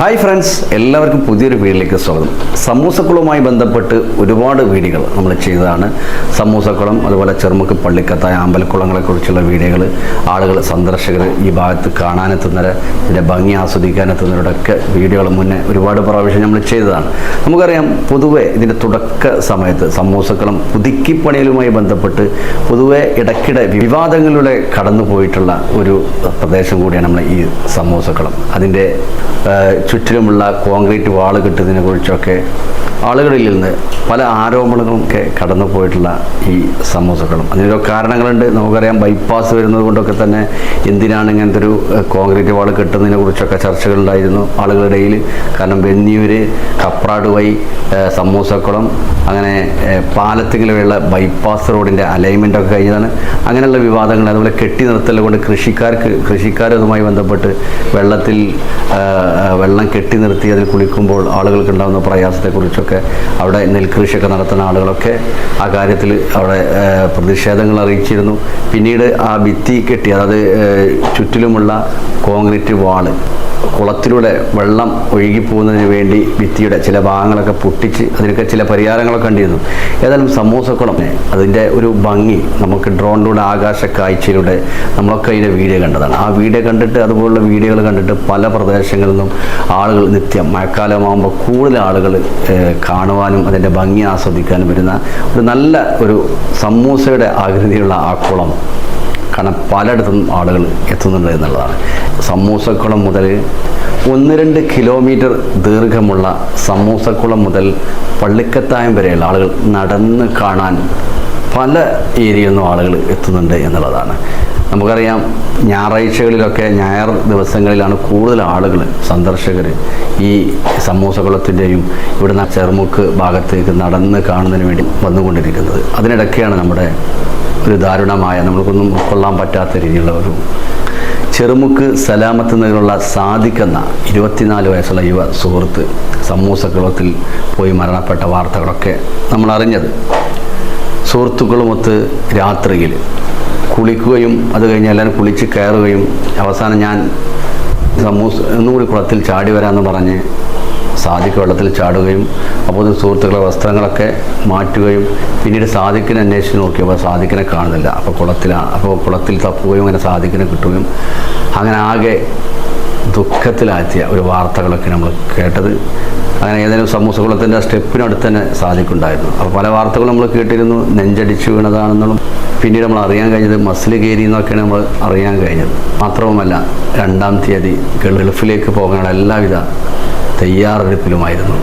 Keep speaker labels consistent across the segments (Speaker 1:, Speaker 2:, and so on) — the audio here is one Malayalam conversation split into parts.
Speaker 1: ഹായ് ഫ്രണ്ട്സ് എല്ലാവർക്കും പുതിയൊരു വീഡിയോയിലേക്ക് സ്വാഗതം. സമൂസക്കുളവുമായി ബന്ധപ്പെട്ട് ഒരുപാട് വീഡിയോകൾ നമ്മൾ ചെയ്തതാണ്. സമൂസക്കുളം അതുപോലെ ചെറുമുക്ക് പള്ളിക്കത്തായ അമ്പലക്കുളങ്ങളെ കുറിച്ചുള്ള വീഡിയോകൾ ആളുകൾ സന്ദർശകർ ഈ ഭാഗത്ത് കാണാനെത്തുന്നവർ ഇതിന്റെ ഭംഗി ആസ്വദിക്കാനെത്തുന്നവരുടെയൊക്കെ വീഡിയോകൾ മുന്നേ ഒരുപാട് പ്രാവശ്യം നമ്മൾ ചെയ്തതാണ്. നമുക്കറിയാം പൊതുവേ ഇതിന്റെ തുടക്ക സമയത്ത് സമൂസക്കുളം പുതുക്കിപ്പണിയലുമായി ബന്ധപ്പെട്ട് പൊതുവെ ഇടയ്ക്കിടെ വിവാദങ്ങളിലൂടെ കടന്നു പോയിട്ടുള്ള ഒരു പ്രദേശം കൂടിയാണ് നമ്മൾ ഈ സമൂസക്കുളം. അതിന്റെ ചുറ്റിലുമുള്ള കോൺക്രീറ്റ് വാൾ കിട്ടുന്നതിനെ കുറിച്ചൊക്കെ ആളുകളിൽ നിന്ന് പല ആരോപണങ്ങളും ഒക്കെ കടന്നു പോയിട്ടുള്ള ഈ സമൂസകളും. അതിനൊരു കാരണങ്ങളുണ്ട്. നമുക്കറിയാം ബൈപ്പാസ് വരുന്നത് കൊണ്ടൊക്കെ തന്നെ എന്തിനാണ് ഇങ്ങനത്തെ ഒരു കോൺക്രീറ്റ് വാൾ കെട്ടുന്നതിനെ കുറിച്ചൊക്കെ ചർച്ചകളുണ്ടായിരുന്നു ആളുകളുടെ ഇടയിൽ കാരണം വെന്നിയൂര് കപ്രാട് വൈ സമൂസക്കുളം അങ്ങനെ പാലത്തിങ്കിലുള്ള ബൈപ്പാസ് റോഡിന്റെ അലൈൻമെന്റ് ഒക്കെ കഴിഞ്ഞതാണ്. അങ്ങനെയുള്ള വിവാദങ്ങൾ അതുപോലെ കെട്ടി നിർത്തൽ കൊണ്ട് കൃഷിക്കാർക്ക് കൃഷിക്കാരതുമായി ബന്ധപ്പെട്ട് വെള്ളത്തിൽ വെള്ളം കെട്ടി നിർത്തി അതിൽ കുളിക്കുമ്പോൾ ആളുകൾക്ക് ഉണ്ടാകുന്ന പ്രയാസത്തെക്കുറിച്ചൊക്കെ അവിടെ നെൽകൃഷിയൊക്കെ നടത്തുന്ന ആളുകളൊക്കെ ആ കാര്യത്തിൽ അവിടെ പ്രതിഷേധങ്ങൾ അറിയിച്ചിരുന്നു. പിന്നീട് ആ ഭിത്തി കെട്ടി അതായത് ചുറ്റിലുമുള്ള കോൺക്രീറ്റ് വാൾ കുളത്തിലൂടെ വെള്ളം ഒഴുകിപ്പോകുന്നതിന് വേണ്ടി ഭിത്തിയുടെ ചില ഭാഗങ്ങളൊക്കെ പൊട്ടിച്ച് അതിനൊക്കെ ചില പരിഹാരങ്ങളൊക്കെ കണ്ടിരുന്നു. ഏതായാലും സമൂസക്കുളം അതിന്റെ ഒരു ഭംഗി നമുക്ക് ഡ്രോണിലൂടെ ആകാശ കാഴ്ചയിലൂടെ നമ്മളൊക്കെ അതിന്റെ വീഡിയോ കണ്ടതാണ്. ആ വീഡിയോ കണ്ടിട്ട് അതുപോലുള്ള വീഡിയോകൾ കണ്ടിട്ട് പല പ്രദേശങ്ങളിൽ നിന്നും ആളുകൾ നിത്യം മഴക്കാലമാകുമ്പോൾ കൂടുതൽ ആളുകൾ കാണുവാനും അതിന്റെ ഭംഗി ആസ്വദിക്കാൻ വരുന്ന ഒരു നല്ല ഒരു സമൂസയുടെ ആകൃതിയുള്ള ആ കുളം കാരണം പലയിടത്തും ആളുകൾ എത്തുന്നുണ്ട് എന്നുള്ളതാണ്. സമൂസക്കുളം മുതൽ ഒന്ന് രണ്ട് കിലോമീറ്റർ ദീർഘമുള്ള സമൂസക്കുളം മുതൽ പള്ളിക്കത്തായം വരെയുള്ള ആളുകൾ നടന്ന് കാണാൻ പല ഏരിയയിൽ നിന്നും ആളുകൾ എത്തുന്നുണ്ട് എന്നുള്ളതാണ്. നമുക്കറിയാം ഞായറാഴ്ചകളിലൊക്കെ ഞായർ ദിവസങ്ങളിലാണ് കൂടുതൽ ആളുകൾ സന്ദർശകർ ഈ സമൂസകുളത്തിന്റെയും ഇവിടുന്ന് ചെറുമുക്ക് ഭാഗത്തേക്ക് നടന്ന് കാണുന്നതിന് വേണ്ടി വന്നുകൊണ്ടിരിക്കുന്നത്. അതിനിടയ്ക്കാണ് നമ്മുടെ ഒരു ദാരുണമായ നമ്മൾക്കൊന്നും ഉൾക്കൊള്ളാൻ പറ്റാത്ത രീതിയിലുള്ള ഒരു ചെറുമുക്ക് സലാമത്ത് നിന്നുള്ള സാധിക്കുന്ന ഇരുപത്തിനാല് വയസ്സുള്ള യുവ സുഹൃത്ത് സമൂസക്കുളത്തിൽ പോയി മരണപ്പെട്ട വാർത്തകളൊക്കെ നമ്മൾ അറിഞ്ഞത് സുഹൃത്തുക്കളുമൊത്ത് രാത്രിയിൽ കുളിക്കുകയും അത് കഴിഞ്ഞ് എല്ലാവരും കുളിച്ച് കയറുകയും അവസാനം ഞാൻ സമൂസ് ഒന്നുകൂടി കുളത്തിൽ ചാടി വരാമെന്ന് പറഞ്ഞ് സാദിക്ക് വെള്ളത്തിൽ ചാടുകയും അപ്പോൾ സുഹൃത്തുക്കളെ വസ്ത്രങ്ങളൊക്കെ മാറ്റുകയും പിന്നീട് സാദിക്കിനെ അന്വേഷിച്ച് നോക്കിയപ്പോൾ സാദിക്കിനെ കാണുന്നില്ല. അപ്പോൾ കുളത്തിലാണ് അപ്പോൾ കുളത്തിൽ തപ്പുകയും അങ്ങനെ സാദിക്കിനെ കിട്ടുകയും അങ്ങനെ ആകെ ദുഃഖത്തിലാഴ്ത്തിയ ഒരു വാർത്തകളൊക്കെ നമ്മൾ കേട്ടത്. അങ്ങനെ ഏതെങ്കിലും സമൂസകുളത്തിന്റെ സ്റ്റെപ്പിനടുത്ത് തന്നെ സാധിക്കുണ്ടായിരുന്നു അപ്പോൾ പല വാർത്തകളും നമ്മൾ കേട്ടിരുന്നു നെഞ്ചടിച്ചു വീണതാണെന്നും. പിന്നീട് നമ്മൾ അറിയാൻ കഴിഞ്ഞത് മസിൽ കയറി എന്നൊക്കെയാണ് നമ്മൾ അറിയാൻ കഴിഞ്ഞത്. മാത്രവുമല്ല രണ്ടാം തീയതി ഗൾഫിലേക്ക് പോകാനുള്ള എല്ലാവിധ തയ്യാറെടുപ്പിലുമായിരുന്നു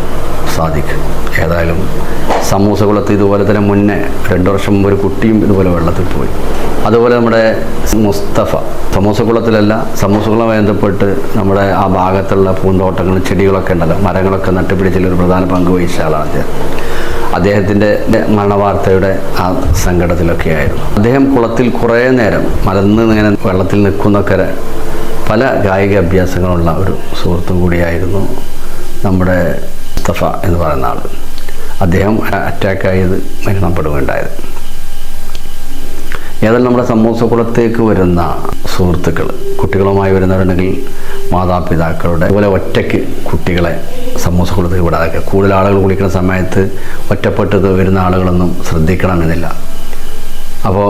Speaker 1: സാദിഖ്. ഏതായാലും സമൂസകുളത്ത് ഇതുപോലെ തന്നെ മുന്നേ രണ്ടു വർഷം ഒരു കുട്ടിയും ഇതുപോലെ വെള്ളത്തിൽ പോയി. അതുപോലെ നമ്മുടെ മുസ്തഫ സമൂസക്കുളത്തിലല്ല സമൂസക്കുളമായി ബന്ധപ്പെട്ട് നമ്മുടെ ആ ഭാഗത്തുള്ള പൂന്തോട്ടങ്ങളും ചെടികളൊക്കെ ഉണ്ടല്ലോ മരങ്ങളൊക്കെ നട്ടുപിടിച്ചതിൽ ഒരു പ്രധാന പങ്ക് വഹിച്ച ആളാണ് അദ്ദേഹം. അദ്ദേഹത്തിന്റെ മരണവാർത്തയുടെ ആ സങ്കടത്തിലൊക്കെ ആയിരുന്നു. അദ്ദേഹം കുളത്തിൽ കുറേ നേരം മലന്ന് ഇങ്ങനെ വെള്ളത്തിൽ നിൽക്കുന്നൊക്കെ പല കായിക അഭ്യാസങ്ങളുള്ള ഒരു സുഹൃത്തും കൂടിയായിരുന്നു നമ്മുടെ മുസ്തഫ എന്ന് പറയുന്ന ആൾ അദ്ദേഹം അറ്റാക്കായത് മരണപ്പെടുകയുണ്ടായത് ഏതായാലും നമ്മുടെ സമൂസക്കുളത്തേക്ക് വരുന്ന സുഹൃത്തുക്കൾ കുട്ടികളുമായി വരുന്നവരുണ്ടെങ്കിൽ മാതാപിതാക്കളുടെ അതുപോലെ ഒറ്റയ്ക്ക് കുട്ടികളെ സമൂസക്കുളത്തേക്ക് വിടാതെ കൂടുതൽ ആളുകൾ കുളിക്കുന്ന സമയത്ത് ഒറ്റപ്പെട്ടത് വരുന്ന ആളുകളൊന്നും ശ്രദ്ധിക്കണമെന്നില്ല. അപ്പോൾ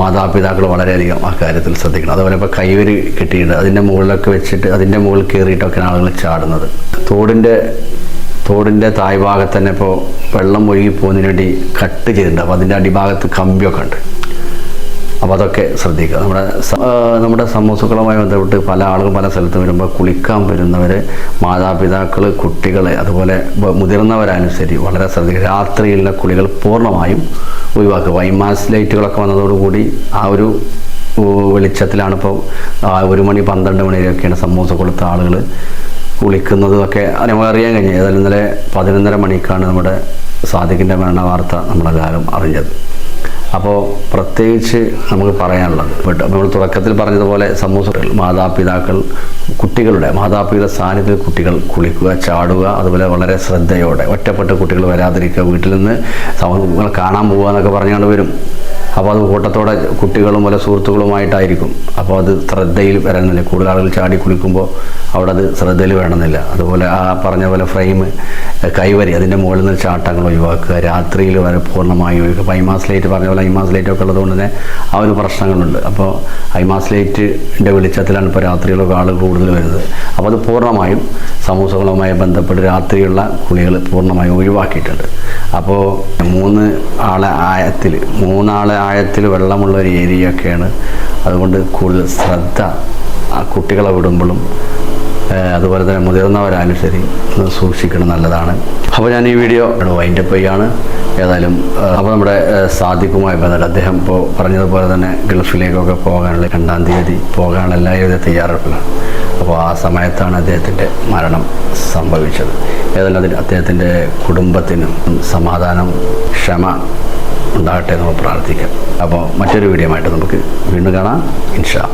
Speaker 1: മാതാപിതാക്കൾ വളരെയധികം ആ കാര്യത്തിൽ ശ്രദ്ധിക്കണം. അതുപോലെ ഇപ്പോൾ കൈവരി കിട്ടിയിട്ട് അതിന്റെ മുകളിലൊക്കെ വെച്ചിട്ട് അതിന്റെ മുകളിൽ കയറിയിട്ടൊക്കെയാണ് ആളുകൾ ചാടുന്നത്. തോടിന്റെ തോടിന്റെ താഴ്ഭാഗത്ത് തന്നെ ഇപ്പോൾ വെള്ളം ഒഴുകി പോകുന്നതിന് വേണ്ടി കട്ട് ചെയ്തിട്ടുണ്ട്. അപ്പോൾ അതിന്റെ അടിഭാഗത്ത് കമ്പിയൊക്കെ ഉണ്ട്. അപ്പോൾ അതൊക്കെ ശ്രദ്ധിക്കുക. നമ്മുടെ നമ്മുടെ സമൂസുക്കളുമായി ബന്ധപ്പെട്ട് പല ആളുകൾ പല സ്ഥലത്ത് വരുമ്പോൾ കുളിക്കാൻ വരുന്നവർ മാതാപിതാക്കൾ കുട്ടികൾ അതുപോലെ മുതിർന്നവരനുസരിച്ച് വളരെ ശ്രദ്ധിക്കുക. രാത്രിയിലുള്ള കുളികൾ പൂർണമായും ഒഴിവാക്കുക. വൈമാസ് ലൈറ്റുകളൊക്കെ വന്നതോടുകൂടി ആ ഒരു വെളിച്ചത്തിലാണ് ഇപ്പോൾ ഒരു മണി പന്ത്രണ്ട് മണിയിലൊക്കെയാണ് സമൂസ കൊടുത്ത ആളുകൾ കുളിക്കുന്നതൊക്കെ നമുക്കറിയാൻ കഴിഞ്ഞു ഏതായാലും ഇന്നലെ പതിനൊന്നര മണിക്കാണ് നമ്മുടെ സാദിഖിന്റെ മരണ വാർത്ത നമ്മളെല്ലാവരും അറിഞ്ഞത്. അപ്പോൾ പ്രത്യേകിച്ച് നമുക്ക് പറയാനുള്ളത് ബട്ട് നമ്മൾ തുടക്കത്തിൽ പറഞ്ഞതുപോലെ സമൂഹത്തിൽ മാതാപിതാക്കൾ കുട്ടികളുടെ മാതാപിതാക്കളുടെ സാന്നിധ്യത്തിൽ കുട്ടികൾ കുളിക്കുക ചാടുക അതുപോലെ വളരെ ശ്രദ്ധയോടെ ഒറ്റപ്പെട്ട് കുട്ടികൾ വരാതിരിക്കുക വീട്ടിൽ നിന്ന് സമൂഹങ്ങൾ കാണാൻ പോകുക എന്നൊക്കെ പറഞ്ഞുകൊണ്ട് വരും. അപ്പോൾ അത് കൂട്ടത്തോടെ കുട്ടികളും പല സുഹൃത്തുക്കളുമായിട്ടായിരിക്കും. അപ്പോൾ അത് ശ്രദ്ധയിൽ വരാനില്ല. കൂടുതൽ ആളുകൾ ചാടി കുളിക്കുമ്പോൾ അവിടെ അത് ശ്രദ്ധയിൽ വേണമെന്നില്ല. അതുപോലെ ആ പറഞ്ഞ പോലെ ഫ്രെയിം കൈവരി അതിന്റെ മുകളിൽ നിന്ന് ചാട്ടങ്ങൾ ഒഴിവാക്കുക രാത്രിയിൽ വരെ പൂർണമായി ഒഴിവാക്കുക. ഐമാസ് ലൈറ്റ് പറഞ്ഞ പോലെ ഐമാസ് ലൈറ്റ് ഒക്കെ ഉള്ളതുകൊണ്ട് തന്നെ ആ ഒരു പ്രശ്നങ്ങളുണ്ട്. അപ്പോൾ ഐമാസ് ലൈറ്റിന്റെ വെളിച്ചത്തിലാണ് ഇപ്പോൾ രാത്രിയിലൊക്കെ ആളുകൾ കൂടുതൽ വരുന്നത്. അപ്പോൾ അത് പൂർണമായും സമൂസകളുമായി ബന്ധപ്പെട്ട് രാത്രിയുള്ള കുളികൾ പൂർണമായും ഒഴിവാക്കിയിട്ടുണ്ട്. അപ്പോൾ മൂന്ന് ആളെ ആയത്തിൽ മൂന്നാളെ ആയത്തിൽ വെള്ളമുള്ള ഒരു ഏരിയ ഒക്കെയാണ് അതുകൊണ്ട് കൂടുതൽ ശ്രദ്ധ ആ കുട്ടികളെ വിടുമ്പോഴും അതുപോലെ തന്നെ മുതിർന്നവരായാലും ശരി സൂക്ഷിക്കണം നല്ലതാണ്. അപ്പോൾ ഞാൻ ഈ വീഡിയോ വൈൻഡപ്പ് ചെയ്യാണ്. ഏതായാലും അപ്പോൾ നമ്മുടെ സാദിഖുമായി ബന്ധപ്പെട്ട് അദ്ദേഹം ഇപ്പോൾ പറഞ്ഞതുപോലെ തന്നെ ഗൾഫിലേക്കൊക്കെ പോകാനുള്ള രണ്ടാം തീയതി പോകാനുള്ള എല്ലാവിധ തയ്യാറെടുപ്പിലാണ്. അപ്പോൾ ആ സമയത്താണ് അദ്ദേഹത്തിന്റെ മരണം സംഭവിച്ചത്. ഏതായാലും അതിന് അദ്ദേഹത്തിന്റെ കുടുംബത്തിനും സമാധാനം ക്ഷമ ഉണ്ടാകട്ടെ എന്ന് പ്രാർത്ഥിക്കാം. അപ്പോൾ മറ്റൊരു വീഡിയോ ആയിട്ട് നമുക്ക് വീണ്ടും കാണാം. ഇൻഷാ